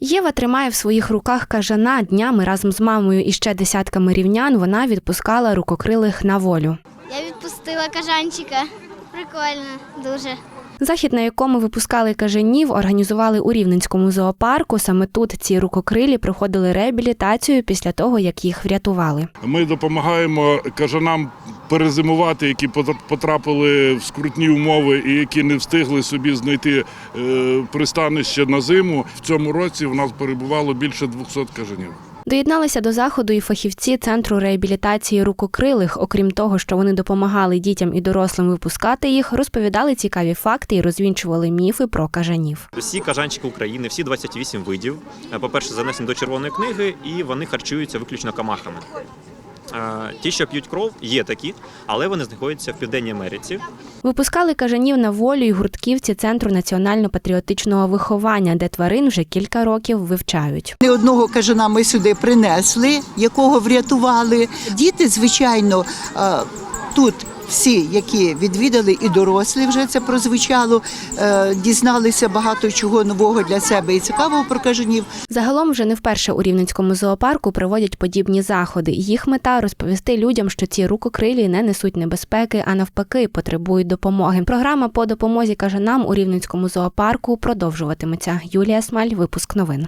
Єва тримає в своїх руках кажана днями разом з мамою і ще десятками рівнян. Вона відпускала рукокрилих на волю. Я відпустила кажанчика. Прикольно, дуже. Захід, на якому випускали кажанів, організували у Рівненському зоопарку. Саме тут ці рукокрилі проходили реабілітацію після того, як їх врятували. Ми допомагаємо кажанам перезимувати, які потрапили в скрутні умови і які не встигли собі знайти е, пристанище на зиму. В цьому році в нас перебувало більше 200 кажанів. Доєдналися до заходу і фахівці центру реабілітації рукокрилих. Окрім того, що вони допомагали дітям і дорослим випускати їх, розповідали цікаві факти і розвінчували міфи про кажанів. Усі кажанчики України, всі 28 видів, е, по-перше, занесені до червоної книги, і вони харчуються виключно камахами. Ті, що п'ють кров, є такі, але вони знаходяться в Південній Америці. Випускали кажанів на волю і гуртківці центру національно-патріотичного виховання, де тварин вже кілька років вивчають. Не одного кажана ми сюди принесли, якого врятували. Діти, звичайно, тут. Всі, які відвідали, і дорослі вже це прозвучало, е, дізналися багато чого нового для себе і цікавого про кажанів. Загалом вже не вперше у Рівненському зоопарку проводять подібні заходи. Їх мета розповісти людям, що ці рукокрилі не несуть небезпеки, а навпаки, потребують допомоги. Програма по допомозі кажанам у Рівненському зоопарку продовжуватиметься. Юлія Смаль, випуск новин.